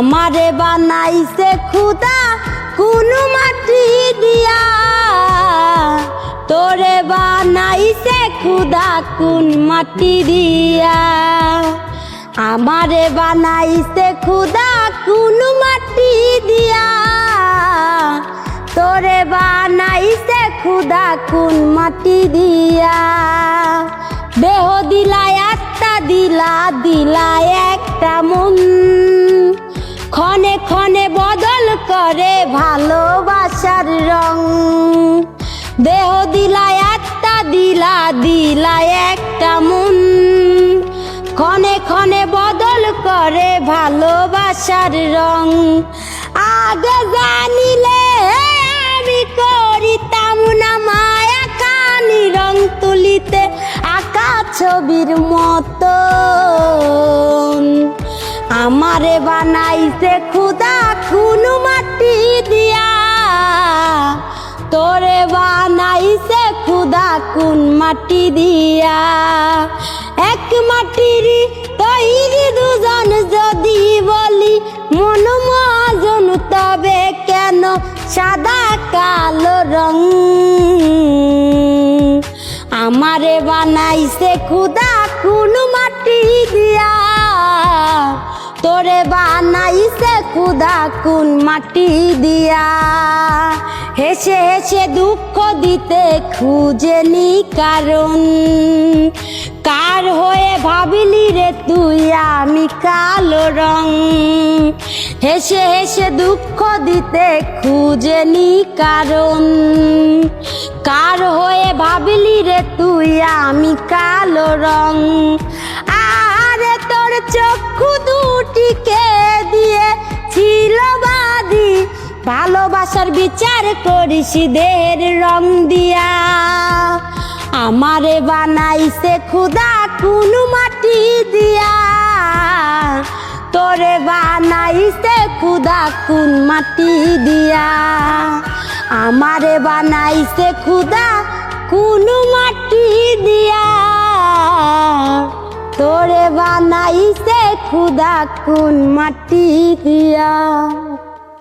আমারে বানাইছে খুদা, কোন মাটি দিয়া। তোরে বানাইছে খুদা, কোন মাটি দিয়া। আমারে বানাইছে খুদা, কোন মাটি দিয়া। তোরে বানাইছে খুদা, কোন মাটি দিয়া। দেহ দিলায় আত্মা দিলা দিলায় একটা মন। ক্ষণে ক্ষণে বদল করে ভালোবাসার রং। দেহ দিলায় আত্মা, দিলা দিলায় একটা মন। ক্ষণে ক্ষণে বদল করে ভালোবাসার রং। আগে জানিলে আমি করিতাম না মায়া খানি রং তুলিতে, আঁকা ছবির মতো। আমারে বানাইছে খুদা খুন মাটি দিয়া। তোরে বানাইছে খুদা কোন মাটি দিয়া। এক মাটির তৈরি দুজন যদি বলি, মন মজন তবে কেন সাদা কালো রং? আমারে বানাইছে খুদা কোন মাটি দিয়া। বানাইছে খুদা কোন মাটি দিয়া। হেসে হেসে দুঃখ দিতে খুঁজেনি কারণ। কার হয়ে ভাবিলি রে তুই আমি কালো রং। হেসে হেসে দুঃখ দিতে খুঁজেনি কারণ। কার হয়ে ভাবিলি রে তুই আমি কালো রং। আরে তোর চক্ষু দিয়ে ছিল বাদি ভালোবাসার বিচার করিস দেহের রং দিয়া। আমারে বানাইছে খুদা কোন মাটি দিয়া। তোরে বানাইছে খুদা কোন মাটি দিয়া। আমারে বানাইছে খুদা কোন মাটি দিয়া। তোরে বানাইছে খুদা কোন মাটি দিয়া